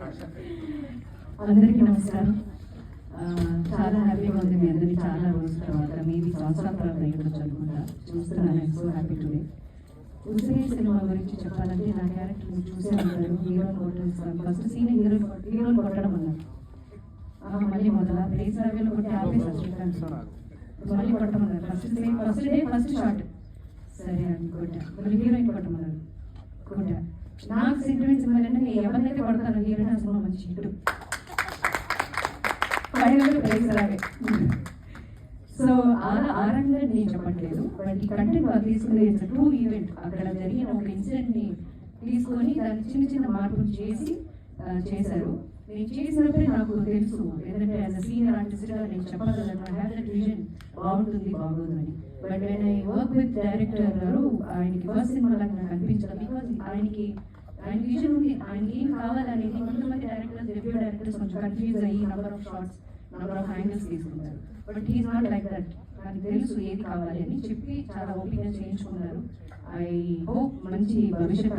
అందరికీ నమస్కారం. చాలా హ్యాపీగా ఉంది మీ అందరికీ. చాలా రోజుల తర్వాత మీది సంవత్సరాల తర్వాత ఇక్కడ చదువుకుంటా. చూస్తున్నాను so happy today Usiri cinema గురించి చెప్పాలంటే నా క్యారెక్టర్ చూసే ఉంటారు. హీరోని కొట్టేస్తాను ఫస్ట్ సీన్ హీరో హీరోని కొట్టడం అన్నారు మళ్ళీ మొదల ప్లేస్ రావేలో కొట్టి ఆపేసారు మళ్ళీ కొట్టమన్నారు. First day first day first shot. సరే అని కొట్టా. మళ్ళీ హీరోయిన్ కొట్టమన్నారు. నాకు సెంటిమెంట్స్ ఇవ్వాలంటే నేను ఎవరినైతే పడతాను హీరోయిన్ ఆ సినిమా మంచి హిట్. ఫైనల్ ప్రైజ్ రావే సో అలా ఆ రంగా నేను చెప్పట్లేదు. బట్ ఈ కంటెంట్ వాళ్ళు తీసుకునే టూ ఈవెంట్ అక్కడ జరిగిన ఒక ఇన్సిడెంట్ని తీసుకొని దాన్ని చిన్న చిన్న మార్పులు చేసి చేశారు. నేను చేసినప్పుడే నాకు తెలుసు. ఎందుకంటే యాజ్ అ సీనియర్ ఆర్టిస్ట్గా నేను చెప్పగలను. ఐ హ్యావ్ దట్ విజన్ బాగుంటుంది బాగోదు అని. But when I work with director గారు ఆయనకి ఫస్ట్ సినిమా నాకు అనిపించదు. ఆయనకి ఆయన విజన్ ఉంది ఆయనకి ఏం కావాలనేది కొంతమంది డైరెక్టర్స్ డెబ్యూ డైరెక్టర్స్ కొంచెం కన్ఫ్యూజ్ అయ్యి number of shorts number of angles తీసుకుంటారు but he's not like that నాకు తెలుసు ఏది కావాలి అని చెప్పి చాలా ఓపిక చేయించుకున్నారు. ఐ హోప్ మంచి భవిష్యత్తు